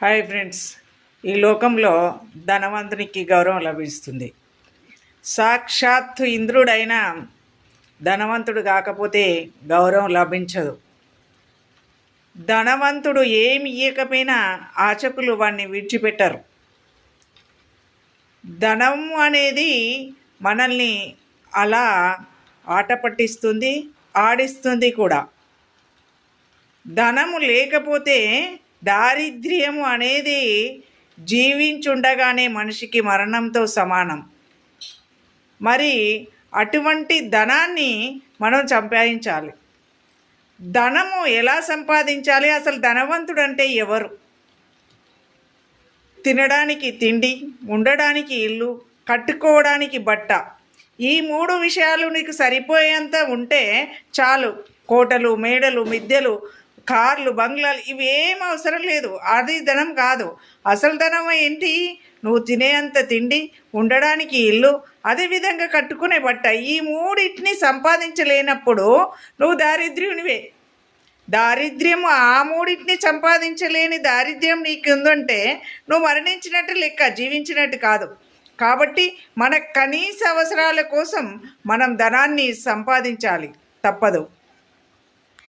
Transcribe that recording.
Hi friends. ఈ లోకంలో ధనవంతునికి గౌరవం లభిస్తుంది. సాక్షాత్తు ఇంద్రుడైనా ధనవంతుడు కాకపోతే గౌరవం లభించదు. ధనవంతుడు ఏమి ఇయ్యకపోయినా ఆచకులు వాడిని విడిచిపెట్టరు. ధనం అనేది మనల్ని అలా ఆట పట్టిస్తుంది ఆడిస్తుంది కూడా. ధనము లేకపోతే దారిద్ర్యము అనేది జీవించుండగానే మనిషికి మరణంతో సమానం. మరి అటువంటి ధనాన్ని మనం సంపాదించాలి. ధనము ఎలా సంపాదించాలి? అసలు ధనవంతుడు అంటే ఎవరు? తినడానికి తిండి ఉండడానికి ఇల్లు కట్టుకోవడానికి బట్ట. ఈ మూడు విషయాలు నీకు సరిపోయేంత ఉంటే చాలు. కోటలు మేడలు మిద్దెలు కార్లు బంగ్లాలు ఇవి ఏం అవసరం లేదు. అది ధనం కాదు. అసలు ధనం ఏంటి? నువ్వు తినేంత తిండి ఉండడానికి ఇల్లు అదేవిధంగా కట్టుకునే బట్ట. ఈ మూడింటిని సంపాదించలేనప్పుడు నువ్వు దారిద్ర్యునివే. దారిద్ర్యం ఆ మూడింటిని సంపాదించలేని దారిద్ర్యం నీకు ఉందంటే నువ్వు మరణించినట్టు లెక్క జీవించినట్టు కాదు. కాబట్టి మన కనీస అవసరాల కోసం మనం ధనాన్ని సంపాదించాలి. తప్పదు.